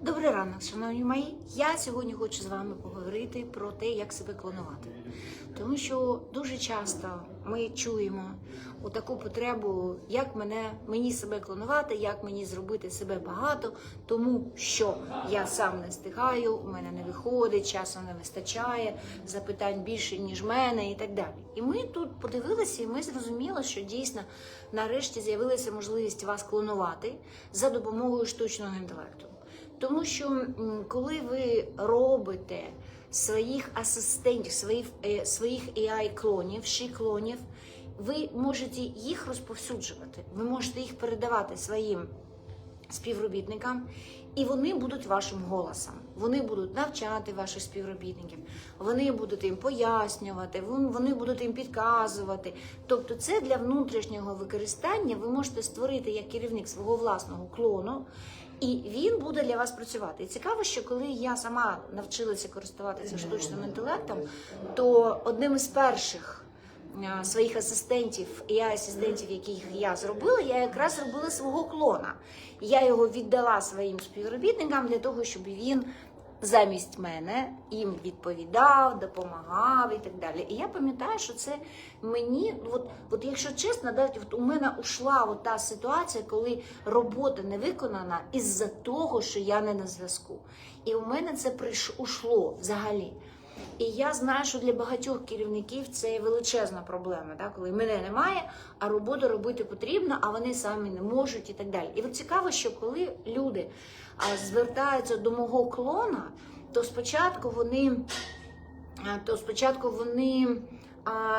Добрий ранок, шановні мої. Я сьогодні хочу з вами поговорити про те, як себе клонувати. Тому що дуже часто ми чуємо таку потребу, як мене мені себе клонувати, як мені зробити себе багато, тому що я сам не встигаю, у мене не виходить, часу не вистачає, запитань більше ніж мене, і так далі. І ми тут подивилися, і ми зрозуміли, що дійсно нарешті з'явилася можливість вас клонувати за допомогою штучного інтелекту. Тому що коли ви робите своїх асистентів, своїх, е, своїх AI-клонів, ші-клонів, ви можете їх розповсюджувати, ви можете їх передавати своїм співробітникам, і вони будуть вашим голосом. Вони будуть навчати ваших співробітників, вони будуть їм пояснювати, вони будуть їм підказувати. Тобто, це для внутрішнього використання ви можете створити як керівник свого власного клону. І він буде для вас працювати. І цікаво, що коли я сама навчилася користуватися штучним інтелектом, то одним із перших своїх асистентів і асистентів, яких я зробила, я якраз робила свого клона. Я його віддала своїм співробітникам для того, щоб він замість мене їм відповідав, допомагав і так далі. І я пам'ятаю, що це мені, от, от якщо чесно, да, от у мене ушла от та ситуація, коли робота не виконана із-за того, що я не на зв'язку. І у мене це прийшло взагалі. І я знаю, що для багатьох керівників це величезна проблема, да? коли мене немає, а роботу робити потрібно, а вони самі не можуть і так далі. І от цікаво, що коли люди звертаються до мого клона, то спочатку вони, то спочатку вони,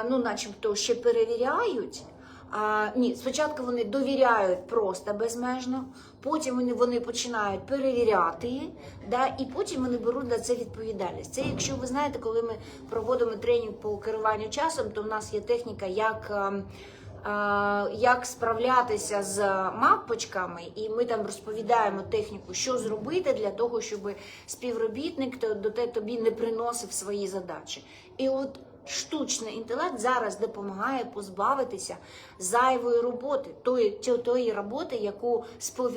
ну, начебто, ще перевіряють. А, ні, спочатку вони довіряють просто безмежно, потім вони, вони починають перевіряти, да, і потім вони беруть на це відповідальність. Це, якщо ви знаєте, коли ми проводимо тренінг по керуванню часом, то в нас є техніка, як. Як справлятися з мапочками, і ми там розповідаємо техніку, що зробити для того, щоб співробітник то- до те тобі не приносив свої задачі. І от штучний інтелект зараз допомагає позбавитися зайвої роботи, тої, тої- роботи, яку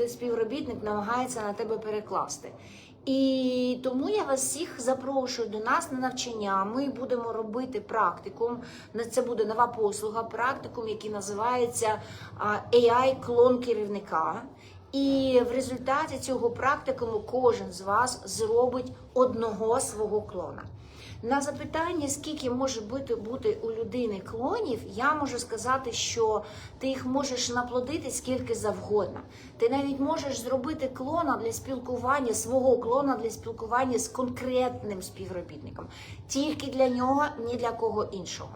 співробітник намагається на тебе перекласти. І тому я вас всіх запрошую до нас на навчання. Ми будемо робити практикум. Це буде нова послуга, практикум, який називається AI клон керівника. І в результаті цього практикуму кожен з вас зробить одного свого клона. На запитання, скільки може бути, бути у людини клонів, я можу сказати, що ти їх можеш наплодити скільки завгодно. Ти навіть можеш зробити клона для спілкування, свого клона для спілкування з конкретним співробітником, тільки для нього, ні для кого іншого.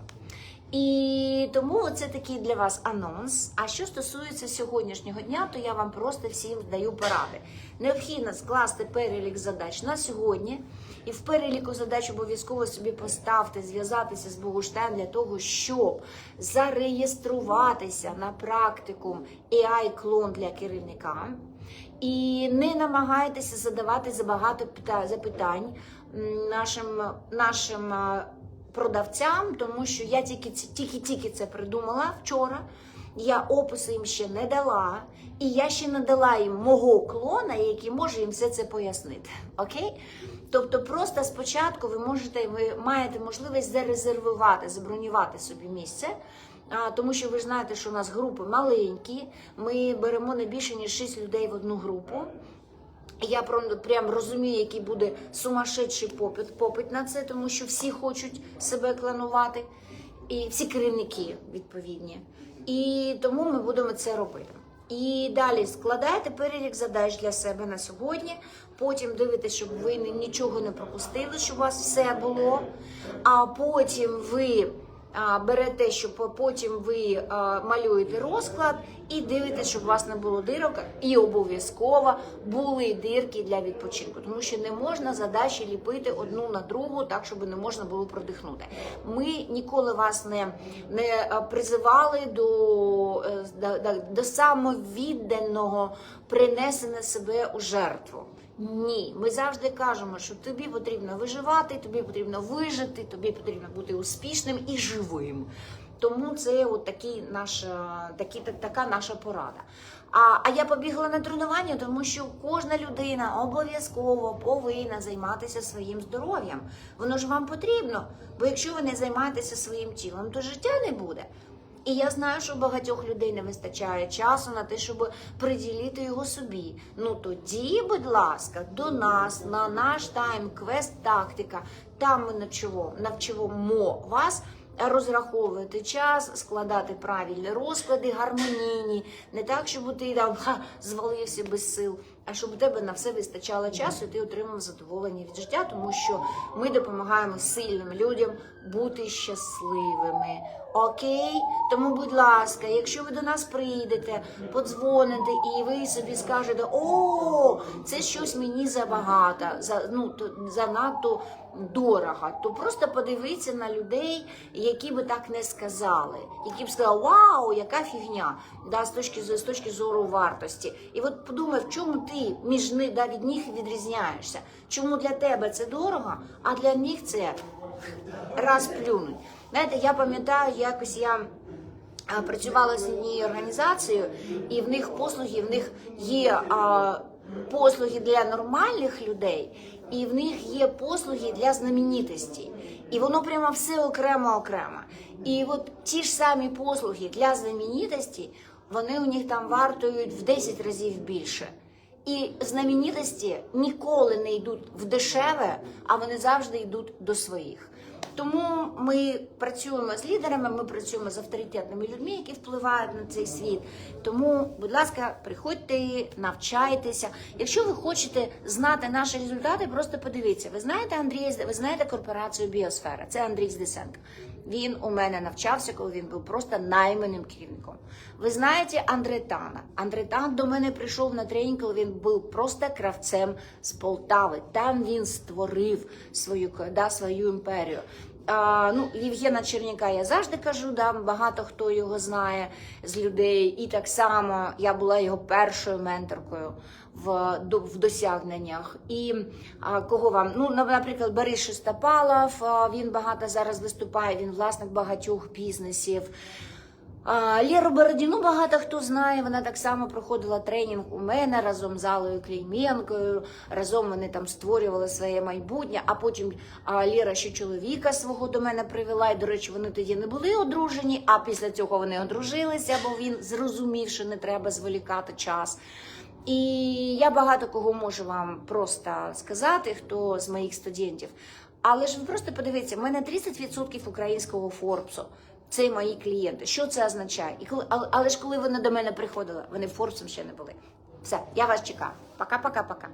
І тому це такий для вас анонс. А що стосується сьогоднішнього дня, то я вам просто всім даю поради. Необхідно скласти перелік задач на сьогодні, і в переліку задач обов'язково собі поставте, зв'язатися з Богуштайн для того, щоб зареєструватися на практикум AI клон для керівника. І не намагайтеся задавати забагато запитань нашим нашим продавцям, тому що я тільки-тільки це придумала вчора. Я опису їм ще не дала, і я ще не дала їм мого клона, який може їм все це пояснити. Окей? Тобто, просто спочатку ви можете, ви маєте можливість зарезервувати, забронювати собі місце. Тому що ви знаєте, що у нас групи маленькі. Ми беремо не більше ніж 6 людей в одну групу. Я прям розумію, який буде сумасшедший попит, попит на це, тому що всі хочуть себе кланувати, і всі керівники відповідні. І тому ми будемо це робити. І далі складайте перелік задач для себе на сьогодні. Потім дивитесь, щоб ви нічого не пропустили, щоб у вас все було. А потім ви берете, що по- потім ви малюєте розклад і дивитесь, щоб у вас не було дирок, і обов'язково були дирки для відпочинку, тому що не можна задачі ліпити одну на другу, так щоб не можна було продихнути. Ми ніколи вас не, не призивали до, е, до, до самовідданого принесення себе у жертву. Ні, ми завжди кажемо, що тобі потрібно виживати, тобі потрібно вижити, тобі потрібно бути успішним і живим. Тому це от такий наш, такі, та- така наша порада. А, а я побігла на тренування, тому що кожна людина обов'язково повинна займатися своїм здоров'ям. Воно ж вам потрібно. Бо якщо ви не займаєтеся своїм тілом, то життя не буде. І я знаю, що багатьох людей не вистачає часу на те, щоб приділити його собі. Ну тоді, будь ласка, до нас на наш тайм-квест тактика. Там ми навчимо, навчимо вас розраховувати час, складати правильні розклади, гармонійні, не так, щоб ти там ха, звалився без сил, а щоб у тебе на все вистачало часу, і ти отримав задоволення від життя, тому що ми допомагаємо сильним людям бути щасливими. Окей, тому, будь ласка, якщо ви до нас прийдете, подзвоните і ви собі скажете, о, це щось мені забагато, за ну то занадто дорого, то просто подивіться на людей, які би так не сказали, які б сказали, вау, яка фігня, да, з точки з точки зору вартості. І от подумай, в чому ти між да, від них відрізняєшся? Чому для тебе це дорого, а для них це раз плюнуть. Знаєте, я пам'ятаю, якось я працювала з однією організацією, і в них послуги, в них є а, послуги для нормальних людей, і в них є послуги для знаменитостей. І воно прямо все окремо окремо. І от ті ж самі послуги для знаменитостей, вони у них там вартують в 10 разів більше. І знаменитості ніколи не йдуть в дешеве, а вони завжди йдуть до своїх. Тому ми працюємо з лідерами, ми працюємо з авторитетними людьми, які впливають на цей світ. Тому, будь ласка, приходьте, навчайтеся. Якщо ви хочете знати наші результати, просто подивіться. Ви знаєте Андрія, ви знаєте корпорацію Біосфера? Це Андрій Здесенко. Він у мене навчався, коли він був просто найманим керівником. Ви знаєте Андретана. Андретан до мене прийшов на тренінг, коли він був просто кравцем з Полтави. Там він створив свою да, свою імперію. А, ну, Євгена Черняка я завжди кажу, да, багато хто його знає з людей. І так само я була його першою менторкою в, в досягненнях. І а, кого вам? Ну, наприклад, Борис Шестопалов, він багато зараз виступає, він власник багатьох бізнесів. А, Лєру Бородіну багато хто знає. Вона так само проходила тренінг у мене разом з Алою Клейменкою. Разом вони там створювали своє майбутнє. А потім а, Лєра ще чоловіка свого до мене привела. І, до речі, вони тоді не були одружені. А після цього вони одружилися, бо він зрозумів, що не треба зволікати час. І я багато кого можу вам просто сказати, хто з моїх студентів. Але ж ви просто подивіться, в мене 30% українського Форбсу. Це мої клієнти. Що це означає? І коли, але, ж коли вони до мене приходили, вони Форбсом ще не були. Все, я вас чекаю. Пока-пока-пока.